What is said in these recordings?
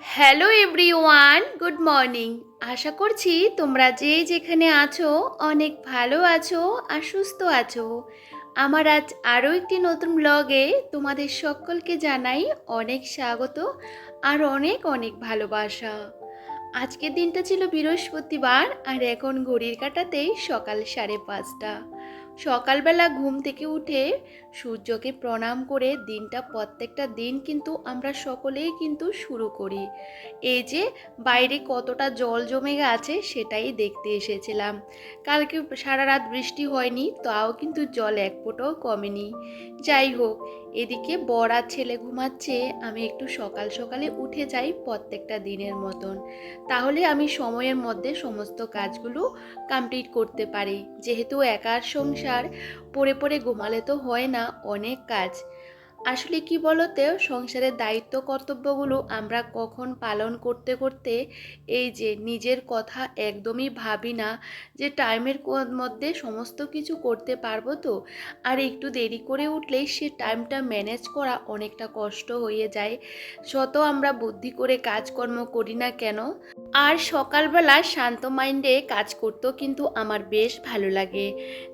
Hello everyone good morning আশা করছি তোমরা যে যেখানে আছো অনেক ভালো আছো আর সুস্থ আছো। আমার আজ আরও একটি নতুন ব্লগে তোমাদের সকলকে জানাই অনেক স্বাগত আর অনেক অনেক ভালোবাসা। আজকের দিনটা ছিল বৃহস্পতিবার আর এখন ঘড়ির কাটাতেই সকাল সাড়ে পাঁচটা। সকালবেলা ঘুম থেকে উঠে সূর্যকে প্রণাম করে দিনটা প্রত্যেকটা দিন কিন্তু আমরা সকলেই কিন্তু শুরু করি। এই যে বাইরে কতটা জল জমে গেছে সেটাই দেখতে এসেছিলাম। কালকে সারা রাত বৃষ্টি হয়নি, তাও কিন্তু জল এক ফোঁটাও কমেনি। যাই হোক, এদিকে আর ছেলে ঘুমাচ্ছে, আমি একটু সকাল সকালে উঠে যাই প্রত্যেকটা দিনের মতন। তাহলে আমি সময়ের মধ্যে সমস্ত কাজগুলো কমপ্লিট করতে পারি। যেহেতু একার সংসার পড়ে পড়ে ঘুমালে তো হয় না অনেক কাজ। আসলে কি বলতে, সংসারের দায়িত্ব কর্তব্যগুলো আমরা কখন পালন করতে করতে এই যে নিজের কথা একদমই ভাবি না যে টাইমের মধ্যে সমস্ত কিছু করতে পারব তো। আর একটু দেরি করে উঠলেই সে টাইমটা ম্যানেজ করা অনেকটা কষ্ট হয়ে যায়। শত আমরা বুদ্ধি করে কাজকর্ম করি না কেন আর সকালবেলা শান্ত মাইন্ডে কাজ করতেও কিন্তু আমার বেশ ভালো লাগে।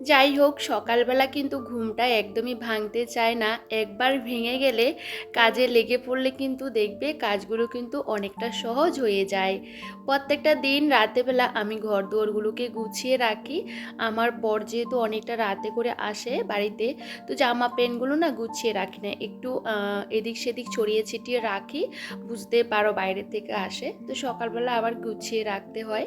যাই হোক, সকালবেলা কিন্তু ঘুমটা একদমই ভাঙতে চায় না। একবার ভেঙে গেলে কাজে লেগে পড়লে কিন্তু দেখবে কাজগুলো কিন্তু অনেকটা সহজ হয়ে যায়। প্রত্যেকটা দিন রাতেবেলা আমি ঘর দুয়ারগুলোকে গুছিয়ে রাখি। আমার বর যেহেতু অনেকটা রাতে করে আসে বাড়িতে, তো জামা প্যান্টগুলো না গুছিয়ে রাখি না। একটু এদিক সেদিক ছড়িয়ে ছিটিয়ে রাখি, বুঝতে পারো বাইরে থেকে আসে। তো সকালবেলা আবার গুছিয়ে রাখতে হয়।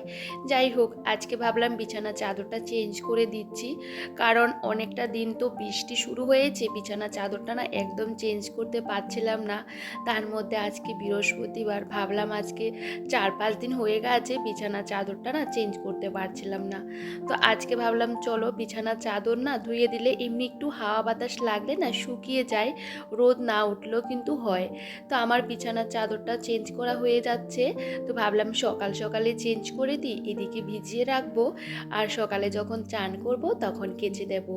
যাই হোক, আজকে ভাবলাম বিছানা চাদরটা চেঞ্জ করে দিচ্ছি। কারণ অনেকটা দিন তো বৃষ্টি শুরু হয়েছে, বিছানা চাদরটা না একদম চেঞ্জ করতে পারছিলাম না। তার মধ্যে আজকে বৃহস্পতিবার ভাবলাম আজকে চার পাঁচ দিন হয়ে গেছে, বিছানা চাদরটা না চেঞ্জ করতে পারছিলাম না। তো আজকে ভাবলাম, চলো বিছানা চাদর না ধুয়ে দিলে এমনি একটু হাওয়া বাতাস লাগলে না শুকিয়ে যায়, রোদ না উঠলেও কিন্তু হয়। তো আমার বিছানার চাদরটা চেঞ্জ করা হয়ে যাচ্ছে। তো ভাবলাম সকাল সকালে চেঞ্জ করে দিই, এদিকে ভিজিয়ে রাখব। আর সকালে যখন চান করব, তখন কেচে দেব।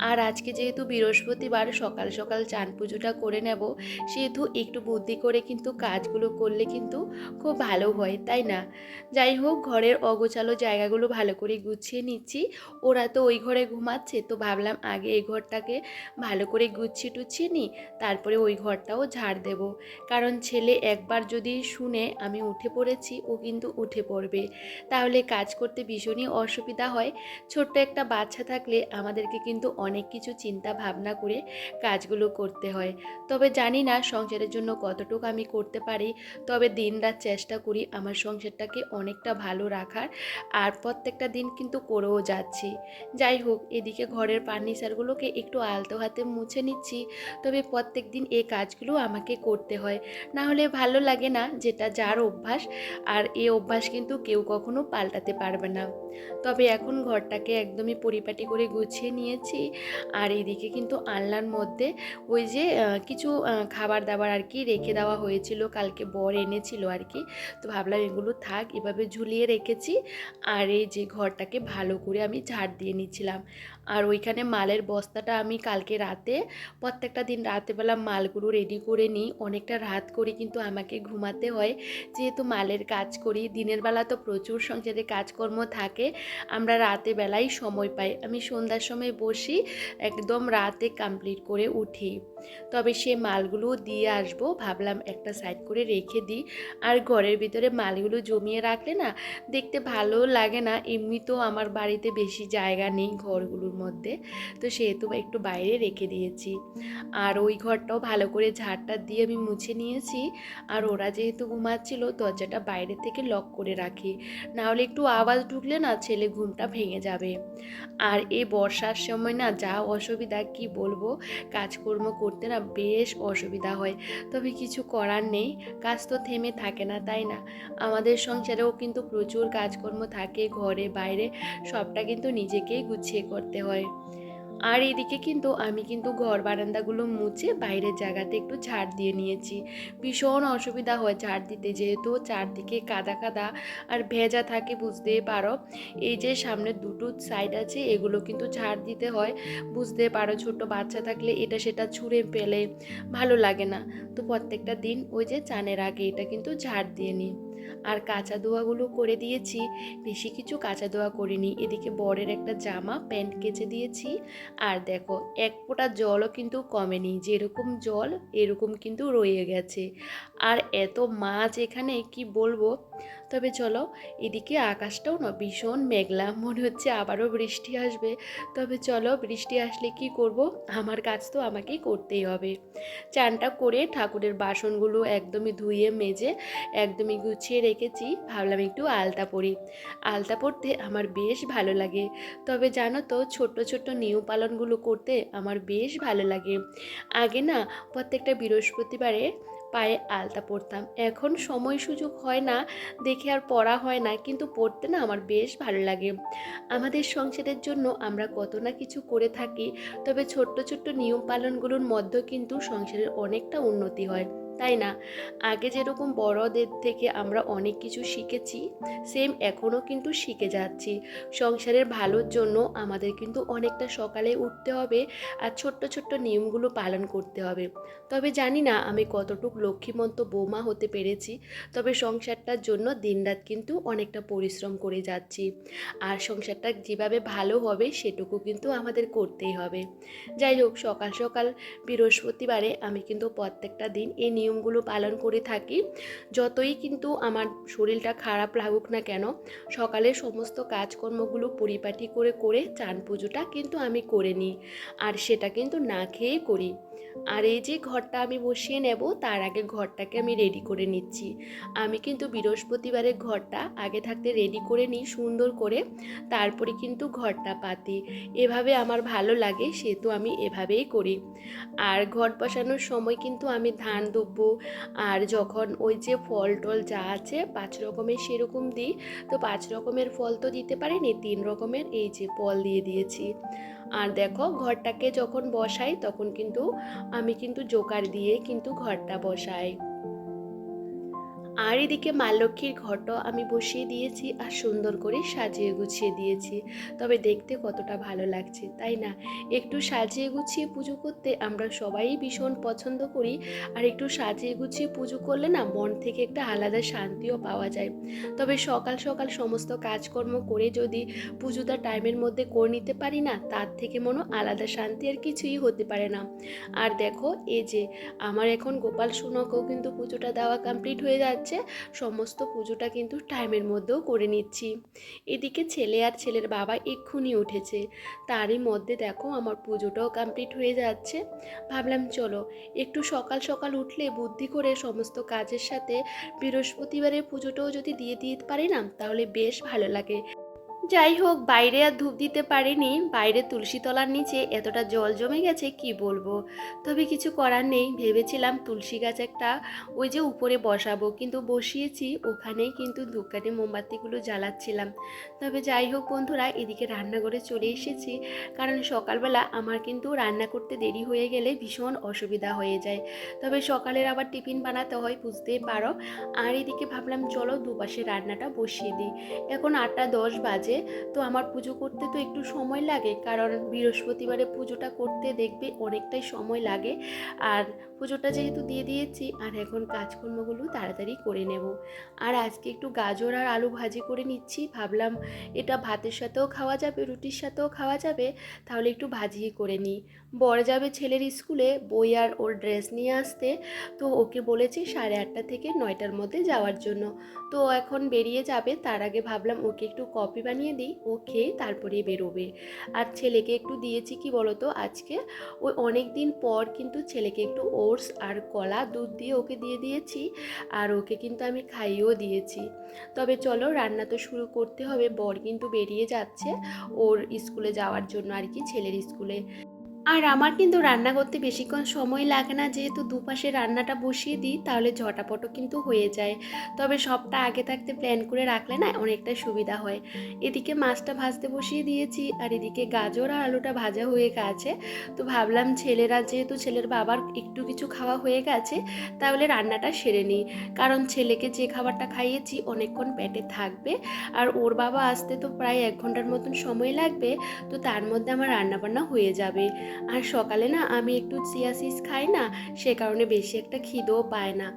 আর আজকে যেহেতু বৃহস্পতিবার, সকাল সকাল চান পুজোটা করে নেব। সেহেতু একটু বুদ্ধি করে কিন্তু কাজগুলো করলে কিন্তু খুব ভালো হয়, তাই না? যাই হোক, ঘরের অগোছালো জায়গাগুলো ভালো করে গুছিয়ে নিচ্ছি। ওরা তো ওই ঘরে ঘুমাচ্ছে, তো ভাবলাম আগে এই ঘরটাকে ভালো করে গুছিয়ে টুছিয়ে নিই, তারপরে ওই ঘরটাও ঝাড় দেব। কারণ ছেলে একবার যদি শুনে আমি উঠে পড়েছি, ও কিন্তু উঠে পড়বে। তাহলে কাজ করতে ভীষণই অসুবিধা হয়। ছোট্ট একটা বাচ্চা থাকলে আমাদেরকে কিন্তু অনেক কিছু চিন্তা ভাবনা করে কাজগুলো করতে হয়। তবে জানি না সংসারের জন্য কতটুকু আমি করতে পারি। তবে দিন রাত চেষ্টা করি আমার সংসারটাকে অনেকটা ভালো রাখার। আর প্রত্যেকটা দিন কিন্তু করেও যাচ্ছি। যাই হোক, এদিকে ঘরের ফার্নিচারগুলোকে একটু আলতো হাতে মুছে নিচ্ছি। তবে প্রত্যেক দিন এই কাজগুলো আমাকে করতে হয়। না হলে ভালো লাগে না, যেটা যার অভ্যাস। আর এই অভ্যাস কিন্তু কেউ কখনো পাল্টাতে পারবে না। তবে এখন ঘরটাকে একদমই পরিপাটি করে গুছিয়ে নিয়েছি। আর এইদিকে কিন্তু আনলার মধ্যে ওই যে কিছু খাবার দাবার আর কি রেখে দেওয়া হয়েছিল। কালকে বর এনেছিল আর কি। তো ভাবলাম এগুলো থাক, এভাবে ঝুলিয়ে রেখেছি। আর এই যে ঘরটাকে ভালো করে আমি ঝাড় দিয়ে নিচ্ছিলাম। আর ওইখানে মালের বস্তাটা আমি কালকে রাতে, প্রত্যেকটা দিন রাতেবেলা মালগুলো রেডি করে নিই। অনেকটা রাত করে কিন্তু আমাকে ঘুমাতে হয়। যেহেতু মালের কাজ করি, দিনের বেলা তো প্রচুর সংসারে কাজকর্ম থাকে, আমরা রাতে বেলায় সময় পাই। আমি সন্ধ্যার সময় বসি, একদম রাতে কমপ্লিট করে উঠি। তবে সে মালগুলো দিয়ে আসব, ভাবলাম একটা সাইড করে রেখে দিই। আর ঘরের ভিতরে মালগুলো জমিয়ে রাখলে না, দেখতে ভালো লাগে না। এমনিতেও আমার বাড়িতে বেশি জায়গা নেই ঘরগুলোর মধ্যে। তো সেহেতু একটু বাইরে রেখে দিয়েছি। আর ওই ঘরটাও ভালো করে ঝাড়টা দিয়ে আমি মুছে নিয়েছি। আর ওরা যেহেতু ঘুমাচ্ছিল, দরজাটা বাইরে থেকে লক করে রাখি। নাহলে একটু আওয়াজ ঢুকলে না ছেলে ঘুমটা ভেঙে যাবে। আর এই বর্ষার সময় না যা অসুবিধা, কি বলব? কাজকর্ম করতে না বেশ অসুবিধা হয়। তবে কিছু করার নেই। কাজ তো থেমে থাকে না, তাই না? আমাদের সংসারেও কিন্তু প্রচুর কাজকর্ম থাকে ঘরে, বাইরে। সবটা কিন্তু নিজেকেই গুছিয়ে করতে হয়। আর এদিকে কিন্তু আমি কিন্তু ঘর বারান্দাগুলো মুছে বাইরের জায়গাতে একটু ঝাড় দিয়ে নিয়েছি। ভীষণ অসুবিধা হয় ঝাড় দিতে, যেহেতু চারদিকে কাদা কাদা আর ভেজা থাকে বুঝতেই পারো। এই যে সামনে দুটো সাইড আছে, এগুলো কিন্তু ঝাড় দিতে হয়। বুঝতে পারো ছোট বাচ্চা থাকলে এটা সেটা ছুঁড়ে ফেলে, ভালো লাগে না। তো প্রত্যেকটা দিন ওই যে চানের আগে এটা কিন্তু ঝাড় দিয়ে নিই। আর কাঁচা দোয়াগুলো করে দিয়েছি। বেশি কিছু কাঁচা দোয়া করিনি। এদিকে বরের একটা জামা, প্যান্ট কেচে দিয়েছি। আর দেখো, এক ফোঁটা জলও কিন্তু কমেনি। যেরকম জল, এরকম কিন্তু রয়ে গেছে। আর এত মাছ এখানে, কি বলব? তবে চলো, এদিকে আকাশটাও না ভীষণ মেঘলা, মনে হচ্ছে আবারও বৃষ্টি আসবে। তবে চলো, বৃষ্টি আসলে কি করব? আমার কাজ তো আমাকেই করতেই হবে। চানটা করে ঠাকুরের বাসনগুলো একদমই ধুয়ে, মেজে একদমই গুছিয়ে রেখেছি। ভাবলাম একটু আলতা পরি। আলতা পরতে আমার বেশ ভালো লাগে। তবে জানো তো, ছোট্ট ছোট্ট নিয়ম পালনগুলো করতে আমার বেশ ভালো লাগে। আগে না প্রত্যেকটা বৃহস্পতিবারে পায়ে আলতা পরতাম। এখন সময় সুযোগ হয় না, দেখে আর পড়া হয় না, কিন্তু পড়তে না আমার বেশ ভালো লাগে। আমাদের সংসারের জন্য আমরা কত না কিছু করে থাকি, তবে ছোট্ট ছোট্ট নিয়ম পালনগুলোর মধ্যে কিন্তু সংসারের অনেকটা উন্নতি হয়। তাই না? আগে যেরকম বড়দের থেকে আমরা অনেক কিছু শিখেছি সেম এখনও কিন্তু শিখে যাচ্ছি। সংসারের ভালোর জন্য আমাদের কিন্তু অনেকটা সকালে উঠতে হবে আর ছোট্ট ছোট্ট নিয়মগুলো পালন করতে হবে। তবে জানি না আমি কতটুক লক্ষ্মীমন্ত বোমা হতে পেরেছি, তবে সংসারটার জন্য দিনরাত কিন্তু অনেকটা পরিশ্রম করে যাচ্ছি। আর সংসারটা যেভাবে ভালো হবে সেটুকু কিন্তু আমাদের করতেই হবে। যাই হোক, সকাল সকাল বৃহস্পতিবারে আমি কিন্তু প্রত্যেকটা দিন এই নিয়মগুলো পালন করে থাকি। যতই কিন্তু আমার শরীরটা খারাপ লাগুক না কেন সকালে সমস্ত কাজকর্মগুলো পরিপাটি করে করে চান পুজোটা কিন্তু আমি করে নিই। আর সেটা কিন্তু না খেয়েই করি। আর এই যে ঘরটা আমি বসিয়ে নেব, তার আগে ঘরটাকে আমি রেডি করে নিচ্ছি। আমি কিন্তু বৃহস্পতিবারের ঘরটা আগে থাকতে রেডি করে নিই, সুন্দর করে। তারপরে কিন্তু ঘরটা পাতি। এভাবে আমার ভালো লাগে সেহেতু আমি এভাবেই করি। আর ঘর বসানোর সময় কিন্তু আমি ধান দুব্বো আর যখন ওই যে ফল টল যা আছে পাঁচ রকমের সেরকম দিই। তো পাঁচ রকমের ফল তো দিতে পারিনি, তিন রকমের এই যে ফল দিয়ে দিয়েছি। আর দেখো ঘরটাকে যখন বসাই তখন কিন্তু আমি কিন্তু জোকার দিয়ে কিন্তু ঘরটা বসাই। আর এদিকে মা লক্ষ্মীর ঘরটাও আমি বসিয়ে দিয়েছি আর সুন্দর করে সাজিয়ে গুছিয়ে দিয়েছি। তবে দেখতে কতটা ভালো লাগছে, তাই না? একটু সাজিয়ে গুছিয়ে পুজো করতে আমরা সবাই ভীষণ পছন্দ করি, আর একটু সাজিয়ে গুছিয়ে পুজো করলে না মন থেকে একটা আলাদা শান্তিও পাওয়া যায়। তবে সকাল সকাল সমস্ত কাজকর্ম করে যদি পুজোটা টাইমের মধ্যে করে নিতে পারি না, তার থেকে মনে আলাদা শান্তি আর কিছুই হতে পারে না। আর দেখো, এই যে, আমার এখন গোপাল সোনাকেও কিন্তু পুজোটা দেওয়া কমপ্লিট হয়ে যাচ্ছে। সমস্ত পুজোটা কিন্তু টাইমের মধ্যেও করে নিচ্ছি। এদিকে ছেলে আর ছেলের বাবা এক্ষুনি উঠেছে। তারই মধ্যে দেখো আমার পুজোটাও কমপ্লিট হয়ে যাচ্ছে। ভাবলাম, চলো, একটু সকাল সকাল উঠলে বুদ্ধি করে সমস্ত কাজের সাথে বৃহস্পতিবারের পুজোটাও যদি দিয়ে দিতে পারি না তাহলে বেশ ভালো লাগে। যাই হোক, বাইরে আর ধূপ দিতে পারিনি। বাইরে তুলসী তলার নিচে এতটা জল জমে গেছে, কি বলব? তবে কিছু করার নেই। ভেবেছিলাম তুলসী গাছ একটা ওই যে উপরে বসাবো, কিন্তু বসিয়েছি। ওখানেই কিন্তু ধূপকাঠি মোমবাতিগুলো জ্বালাচ্ছিলাম। তবে যাই হোক বন্ধুরা, এদিকে রান্নাঘরে চলে এসেছি। কারণ সকালবেলা আমার কিন্তু রান্না করতে দেরি হয়ে গেলে ভীষণ অসুবিধা হয়ে যায়। তবে সকালের আবার টিফিন বানাতে হয়, বুঝতেই পারো। আর এদিকে ভাবলাম, চলো দুপাশে রান্নাটা বসিয়ে দিই। এখন আটটা দশ বাজে। তো আমার পুজো করতে তো একটু সময় লাগে, কারণ বৃহস্পতিবারে পুজোটা করতে দেখবে অনেকটাই সময় লাগে। আর পুজোটা যেহেতু দিয়ে দিয়েছি, আর এখন কাজকর্মগুলো তাড়াতাড়ি করে নেব। আর আজকে একটু গাজর আর আলু ভাজি করে নিচ্ছি, ভাবলাম এটা ভাতের সাথেও খাওয়া যাবে, রুটির সাথেও খাওয়া যাবে, তাহলে একটু ভাজিয়ে করে নিই। বর যাবে ছেলের স্কুলে, বই আর ওর ড্রেস নিয়ে আসতে, তো ওকে বলেছি সাড়ে আটটা থেকে নয়টার মধ্যে যাওয়ার জন্য। তো এখন বেরিয়ে যাবে, তার আগে ভাবলাম ওকে একটু কফি বানিয়ে দিই, ও খেয়ে তারপরে বেরোবে। আর ছেলেকে একটু দিয়েছি কি বলতো আজকে? ওই অনেক দিন পর কিন্তু ছেলেকে একটু ওটস আর কলা, দুধ দিয়ে ওকে দিয়ে দিয়েছি আর ওকে কিন্তু আমি খাইয়েও দিয়েছি। তবে চলো রান্না তো শুরু করতে হবে, বর কিন্তু বেরিয়ে যাচ্ছে ওর স্কুলে যাওয়ার জন্য আর কি, ছেলের স্কুলে। আর আমার কিন্তু রান্না করতে বেশিক্ষণ সময় লাগে না, যেহেতু দুপাশে রান্নাটা বসিয়ে দিই, তাহলে ঝটাপটও কিন্তু হয়ে যায়। তবে সবটা আগে থাকতে প্ল্যান করে রাখলে না অনেকটা সুবিধা হয়। এদিকে মাছটা ভাজতে বসিয়ে দিয়েছি, আর এদিকে গাজর আর আলুটা ভাজা হয়ে গেছে। তো ভাবলাম ছেলেরা, যেহেতু ছেলের বাবার একটু কিছু খাওয়া হয়ে গেছে, তাহলে রান্নাটা সেরে নিই। কারণ ছেলেকে যে খাবারটা খাইয়েছি অনেকক্ষণ পেটে থাকবে, আর ওর বাবা আসতে তো প্রায় এক ঘণ্টার মতন সময় লাগবে, তো তার মধ্যে আমার রান্নাবান্না হয়ে যাবে। আর সকালে না আমি একটু চিয়া সিস খাই না, সে কারণে বেশি একটা খিদেও পায় না।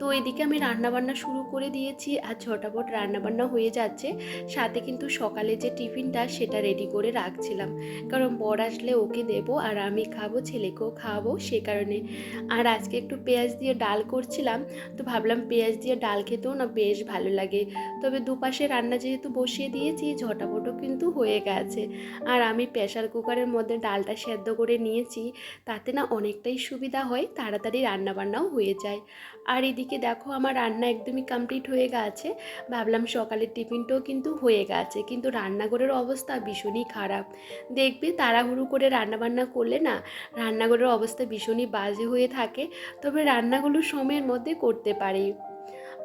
তো এদিকে আমি রান্নাবান্না শুরু করে দিয়েছি আর ঝটাপট রান্নাবান্না হয়ে যাচ্ছে। সাথে কিন্তু সকালে যে টিফিনটা সেটা রেডি করে রাখছিলাম। কারণ বর আসলে ওকে দেবো আর আমি খাব, ছেলেকেও খাওয়াবো সে কারণে। আর আজকে একটু পেঁয়াজ দিয়ে ডাল করছিলাম, তো ভাবলাম পেঁয়াজ দিয়ে ডাল খেতেও না বেশ ভালো লাগে। তবে দুপাশে রান্না যেহেতু বসিয়ে দিয়েছি, ঝটাপটও কিন্তু হয়ে গেছে। আর আমি প্রেশার কুকারের মধ্যে ডালটা সেদ্ধ করে নিয়েছি, তাতে না অনেকটাই সুবিধা হয়, তাড়াতাড়ি রান্নাবান্নাও হয়ে যায়। আর এদিকে দেখো আমার রান্না একদমই কমপ্লিট হয়ে গেছে। ভাবলাম সকালের টিফিনটাও কিন্তু হয়ে গেছে। কিন্তু রান্নাঘরের অবস্থা ভীষণই খারাপ। দেখবে তাড়াহুড়ো করে রান্নাবান্না করলে না, রান্নাঘরের অবস্থা ভীষণই বাজে হয়ে থাকে। তবে রান্নাগুলো সময়ের মধ্যে করতে পারি।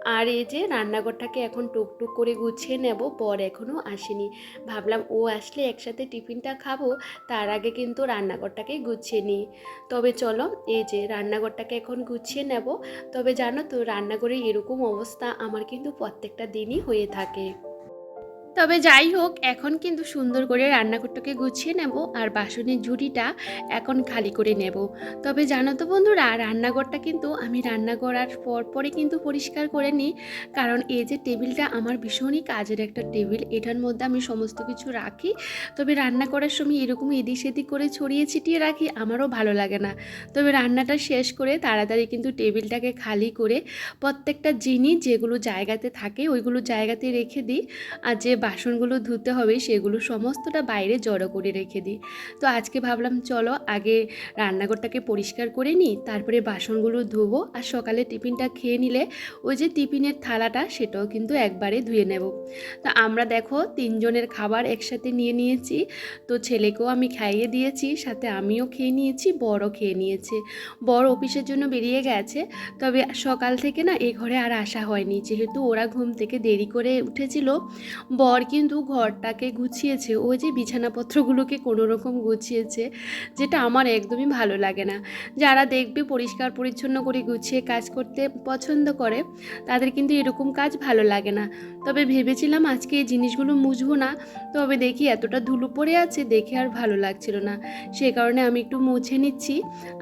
আর এই যে রান্নাঘরটাকে এখন টুকটুক করে গুছিয়ে নেব, পর এখনও আসেনি। ভাবলাম ও আসলে একসাথে টিফিনটা খাব, তার আগে কিন্তু রান্নাঘরটাকে গুছিয়ে নিই। তবে চলো, এই যে রান্নাঘরটাকে এখন গুছিয়ে নেব। তবে জানো তো, রান্নাঘরে এরকম অবস্থা আমার কিন্তু প্রত্যেকটা দিনই হয়ে থাকে। তবে যাই হোক, এখন কিন্তু সুন্দর করে রান্নাঘরটাকে গুছিয়ে নেব আর বাসনের ঝুড়িটা এখন খালি করে নেব। তবে জানো তো বন্ধুরা, রান্নাঘরটা কিন্তু আমি রান্না করার পর পরে কিন্তু পরিষ্কার করে নিই। কারণ এই যে টেবিলটা আমার ভীষণই কাজের একটা টেবিল, এটার মধ্যে আমি সমস্ত কিছু রাখি। তবে রান্না করার সময় এরকম এদিক সেদিক করে ছড়িয়ে ছিটিয়ে রাখি, আমারও ভালো লাগে না। তবে রান্নাটা শেষ করে তাড়াতাড়ি কিন্তু টেবিলটাকে খালি করে প্রত্যেকটা জিনিস যেগুলো জায়গাতে থাকে, ওইগুলো জায়গাতে রেখে দিই। আর যে বাসনগুলো ধুতে হবে, সেগুলো সমস্তটা বাইরে জড়ো করে রেখে দিই। তো আজকে ভাবলাম চলো আগে রান্নাঘরটাকে পরিষ্কার করে নিই, তারপরে বাসনগুলো ধোবো আর সকালে টিফিনটা খেয়ে নিলে ওই যে টিফিনের থালাটা সেটাও কিন্তু একবারে ধুয়ে নেব। তো আমরা দেখো তিনজনের খাবার একসাথে নিয়ে নিয়েছি, তো ছেলেকেও আমি খাইয়ে দিয়েছি, সাথে আমিও খেয়ে নিয়েছি বড়ও খেয়ে নিয়েছে। বড় অফিসের জন্য বেরিয়ে গেছে, তবে সকাল থেকে না এ ঘরে আর আসা হয়নি, যেহেতু ওরা ঘুম থেকে দেরি করে উঠেছিল, বর কিন্তু ঘরটাকে গুছিয়েছে। ওই যে বিছানাপত্রগুলোকে কোনো রকম গুছিয়েছে, যেটা আমার একদমই ভালো লাগে না। যারা দেখবে পরিষ্কার পরিচ্ছন্ন করে গুছিয়ে কাজ করতে পছন্দ করে, তাদের কিন্তু এরকম কাজ ভালো লাগে না। তবে ভেবেছিলাম আজকে এই জিনিসগুলো মুছবো না, তবে দেখি এতটা ধুলো পড়ে আছে, দেখে আর ভালো লাগছিল না। সে কারণে আমি একটু মুছে নিচ্ছি।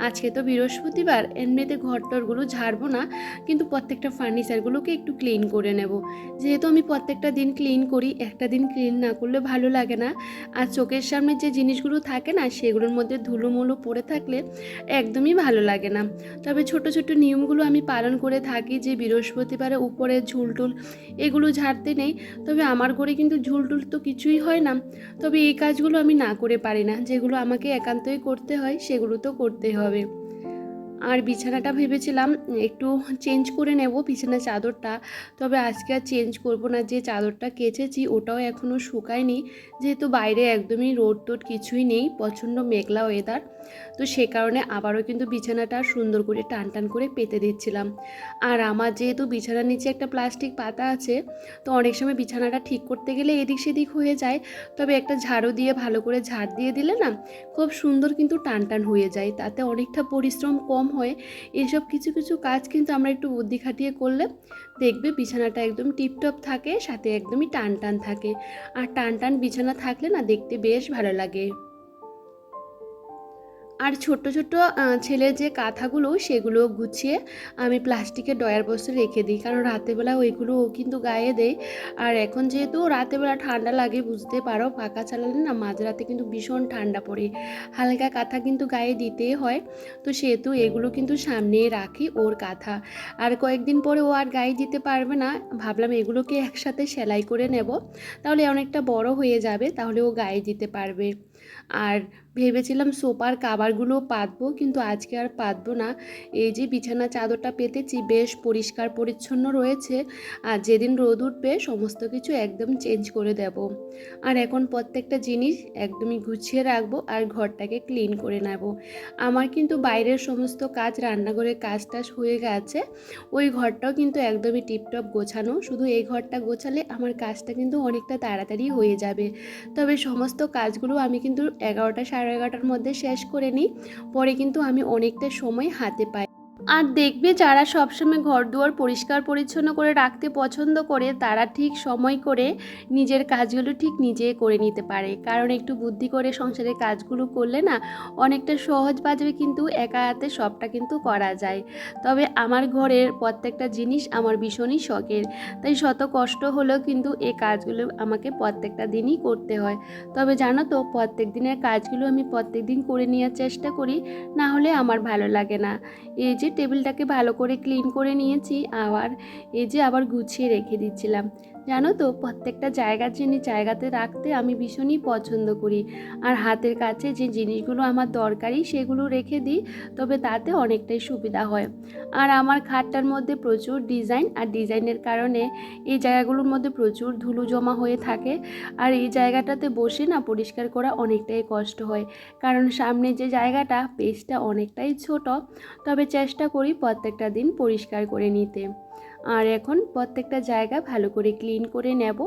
আজকে তো বৃহস্পতিবার, এমনিতে ঘর টরগুলো ঝাড়বো না, কিন্তু প্রত্যেকটা ফার্নিচারগুলোকে একটু ক্লিন করে নেব। যেহেতু আমি প্রত্যেকটা দিন ক্লিন করি একটা দিন ক্লিন না করলে ভালো লাগে না। আর চোখের সামনে যে জিনিসগুলো থাকে না, সেগুলোর মধ্যে ধুলোমুলো পড়ে থাকলে একদমই ভালো লাগে না। তবে ছোট ছোট নিয়মগুলো আমি পালন করে থাকি যে বৃহস্পতিবারে উপরে ঝুলটুল এগুলো ঝাড়তে নেই। তবে আমার ঘরে কিন্তু ঝুলটুল তো কিছুই হয় না। তবে এই কাজগুলো আমি না করে পারি না। যেগুলো আমাকে একান্তই করতে হয়, সেগুলো তো করতে হবে। আর বিছানাটা ভেবেছিলাম একটু চেঞ্জ করে নেব বিছানার চাদরটা। তবে আজকে আর চেঞ্জ করব না, যে চাদরটা কেচেছি ওটাও এখনও শুকায়নি। যেহেতু বাইরে একদমই রোদ টোড কিছুই নেই, প্রচণ্ড মেঘলা ওয়েদার তো সে কারণে আবারও কিন্তু বিছানাটা সুন্দর করে টান টান করে পেতে দিচ্ছিলাম। আর আমার যেহেতু বিছানার নিচে একটা প্লাস্টিক পাতা আছে, তো অনেক সময় বিছানাটা ঠিক করতে গেলে এদিক সেদিক হয়ে যায়। তবে একটা ঝাড়ু দিয়ে ভালো করে ঝাড় দিয়ে দিলে না, খুব সুন্দর কিন্তু টান টান হয়ে যায়। তাতে অনেকটা পরিশ্রম কম হয় এসব কিছু কিছু কাজ কিন্তু আমরা একটু বুদ্ধি খাটিয়ে করলে দেখবে বিছানাটা একদম টিপটপ থাকে, সাথে একদমই টান টান থাকে। আর টান টান বিছানা থাকলে না দেখতে বেশ ভালো লাগে। আর ছোট্ট ছোট্ট ছেলের যে কাঁথাগুলো সেগুলো গুছিয়ে আমি প্লাস্টিকের ডয়ার বক্সে রেখে দিই। কারণ রাতেরবেলা ওইগুলো ও কিন্তু গায়ে দেয়। আর এখন যেহেতু রাতেরবেলা ঠান্ডা লাগে, বুঝতে পারো পাখা চালালে না মাঝরাতে কিন্তু ভীষণ ঠান্ডা পড়ে। হালকা কাঁথা কিন্তু গায়ে দিতেই হয়। তো সেহেতু এগুলো কিন্তু সামনেই রাখি ওর কাঁথা। আর কয়েকদিন পরে ও আর গায়ে দিতে পারবে না, ভাবলাম এগুলোকে একসাথে সেলাই করে নেব। তাহলে অনেকটা বড় হয়ে যাবে, তাহলে ও গায়ে দিতে পারবে। আর ভেবেছিলাম সোপার কাবারগুলো পাতবো, কিন্তু আজকে আর পাতবো না। এই যে বিছানা চাদরটা পেতেছি, বেশ পরিষ্কার পরিচ্ছন্ন রয়েছে। আর যেদিন রোদ উঠবে, সমস্ত কিছু একদম চেঞ্জ করে দেব। আর এখন প্রত্যেকটা জিনিস একদমই গুছিয়ে রাখব আর ঘরটাকে ক্লিন করে নেব। আমার কিন্তু বাইরের সমস্ত কাজ, রান্নাঘরের কাজ টাজ হয়ে গেছে। ওই ঘরটাও কিন্তু একদমই টিপটপ গোছানো। শুধু এই ঘরটা গোছালে আমার কাজটা কিন্তু অনেকটা তাড়াতাড়ি হয়ে যাবে। তবে সমস্ত কাজগুলো আমি কিন্তু এগারোটা সাড়ে এগারোটার মধ্যে শেষ করে নিই। পরে কিন্তু আমি অনেকটা সময় হাতে পাই। আর দেখবে যারা সবসময় ঘর দুয়ার পরিষ্কার পরিচ্ছন্ন করে রাখতে পছন্দ করে, তারা ঠিক সময় করে নিজের কাজগুলো ঠিক নিজে করে নিতে পারে। কারণ একটু বুদ্ধি করে সংসারের কাজগুলো করলে না, অনেকটা সহজ বাজবে কিন্তু একা হাতে সবটা কিন্তু করা যায়। তবে আমার ঘরের প্রত্যেকটা জিনিস আমার ভীষণই শখের। তাই শত কষ্ট হলেও কিন্তু এই কাজগুলো আমাকে প্রত্যেকটা দিনই করতে হয়। তবে জানো তো, প্রত্যেক দিনের কাজগুলো আমি প্রত্যেক দিন করে নেওয়ার চেষ্টা করি, না হলে আমার ভালো লাগে না। এই যে টেবিলটাকে ভালো করে ক্লিন করে নিয়েছি আবার এই যে আবার গুছিয়ে রেখে দিচ্ছিলাম। জানো তো, প্রত্যেকটা জায়গার জিনিস জায়গাতে রাখতে আমি ভীষণই পছন্দ করি। আর হাতের কাছে যে জিনিসগুলো আমার দরকারি সেগুলো রেখে দিই, তবে তাতে অনেকটাই সুবিধা হয়। আর আমার খাটটার মধ্যে প্রচুর ডিজাইন, আর ডিজাইনের কারণে এই জায়গাগুলোর মধ্যে প্রচুর ধুলো জমা হয়ে থাকে। আর এই জায়গাটাতে বসে না পরিষ্কার করা অনেকটাই কষ্ট হয়। কারণ সামনে যে জায়গাটা, পেজটা অনেকটাই ছোট, তবে চেষ্টা করি প্রত্যেকটা দিন পরিষ্কার করে নিতে। আর এখন প্রত্যেকটা জায়গা ভালো করে ক্লিন করে নেব।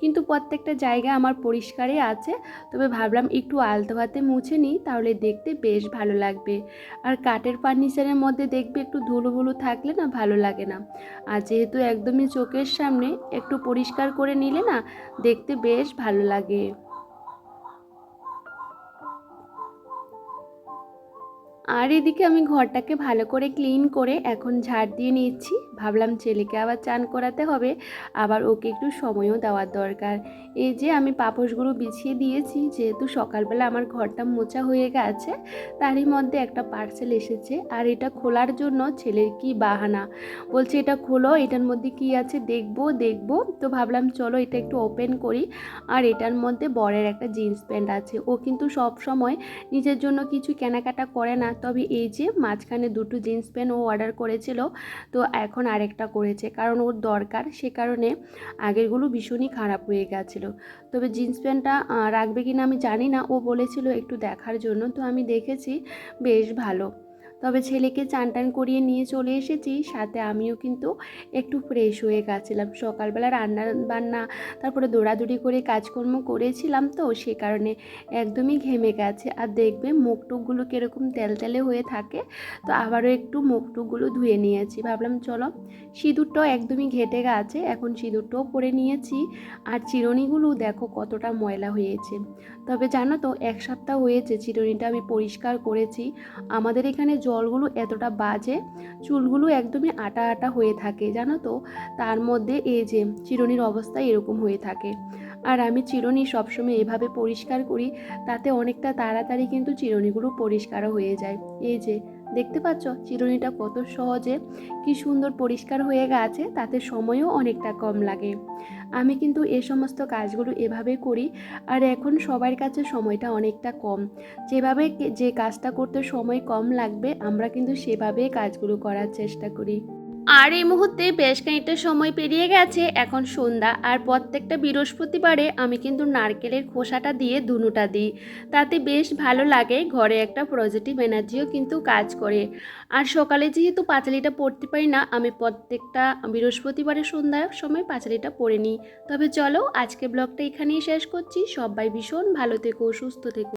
কিন্তু প্রত্যেকটা জায়গা আমার পরিষ্কারই আছে। তবে ভাবলাম একটু আলতো হাতে মুছে নিই, তাহলে দেখতে বেশ ভালো লাগবে। আর কাঠের ফার্নিচারের মধ্যে দেখবে একটু ধুলো ধুলো থাকলে না ভালো লাগে না। আর যেহেতু একদমই চোখের সামনে একটু পরিষ্কার করে নিলে না দেখতে বেশ ভালো লাগে। আর এদিকে আমি ঘরটাকে ভালো করে ক্লিন করে এখন ঝাড় দিয়ে নিচ্ছি ভাবলাম ছেলেকে আবার চান করাতে হবে, আবার ওকে একটু সময়ও দেওয়ার দরকার। এই যে আমি পাপোশগুলো বিছিয়ে দিয়েছি, যেহেতু সকালবেলা আমার ঘরটা মোছা হয়ে গেছে, তারই মধ্যে একটা পার্সেল এসেছে, আর এটা খোলার জন্য ছেলের কি বাহানা। বলছে, এটা খোলো, এটার মধ্যে কি আছে দেখব দেখব। তো ভাবলাম, চলো, এটা একটু ওপেন করি। আর এটার মধ্যে বরের একটা জিন্স প্যান্ট আছে। ও কিন্তু সব সময় নিজের জন্য কিছু কেনাকাটা করে না তবে এই যে মাঝখানে দুটো জিন্স প্যান্ট ও অর্ডার করেছিল, তো এখন আরেকটা করেছে। কারণ ওর দরকার, সে কারণে আগেরগুলো ভীষণই খারাপ হয়ে গেছিল। তবে জিন্স প্যান্টটা রাখবে কি না আমি জানি না। ও বলেছিল একটু দেখার জন্য। তো আমি দেখেছি, বেশ ভালো। তবে ছেলেকে চান টান করিয়ে নিয়ে চলে এসেছি। সাথে আমিও কিন্তু একটু ফ্রেশ হয়ে গেছিলাম। সকালবেলা রান্না বান্না, তারপরে দৌড়াদৌড়ি করে কাজকর্ম করেছিলাম তো, সে কারণে একদমই ঘেমে গেছে। আর দেখবে মুখ টুকগুলো কীরকম তেলতেলে হয়ে থাকে, তো আবারও একটু মুখ টুকগুলো ধুয়ে নিয়েছি। ভাবলাম, চলো, সিঁদুরটাও একদমই ঘেটে গেছে, এখন সিঁদুরটাও পরে নিয়েছি। আর চিরুনিগুলো দেখো কতটা ময়লা হয়েছে। তবে জানো তো, এক সপ্তাহ হয়েছে, চিরুনিটা আমি পরিষ্কার করেছি। আমাদের এখানে জলগুলো এতটা বাজে, চুলগুলো একদমই আটা আটা হয়ে থাকে, জানো তো? তার মধ্যে এই যে চিরুনির অবস্থা এরকম হয়ে থাকে। আর আমি চিরুনি সবসময় এভাবে পরিষ্কার করি, তাতে অনেকটা তাড়াতাড়ি কিন্তু চিরুনিগুলো পরিষ্কারও হয়ে যায়। এই যে, দেখতে পাচ্ছ? চিরুনিটা কত সহজে কি সুন্দর পরিষ্কার হয়ে গেছে, তাতে সময়ও অনেকটা কম লাগে। আমি কিন্তু এ সমস্ত কাজগুলো এভাবে করি। আর এখন সবার কাছে সময়টা অনেকটা কম। যেভাবে যে কাজটা করতে সময় কম লাগবে, আমরা কিন্তু সেভাবে কাজগুলো করার চেষ্টা করি। আর এই মুহূর্তে বেশ খানিকটা সময় পেরিয়ে গেছে, এখন সন্ধ্যা। আর প্রত্যেকটা বৃহস্পতিবারে আমি কিন্তু নারকেলের খোসাটা দিয়ে দুনুটা দিই। তাতে বেশ ভালো লাগে, ঘরে একটা পজিটিভ এনার্জিও কিন্তু কাজ করে। আর সকালে যেহেতু পাঁচালিটা পড়তে পারি না, আমি প্রত্যেকটা বৃহস্পতিবারের সন্ধ্যার সময় পাঁচালিটা পড়ে নিই। তবে চলো আজকে ব্লগটা এখানেই শেষ করছি। সবাই ভীষণ ভালো থেকো, সুস্থ থেকো।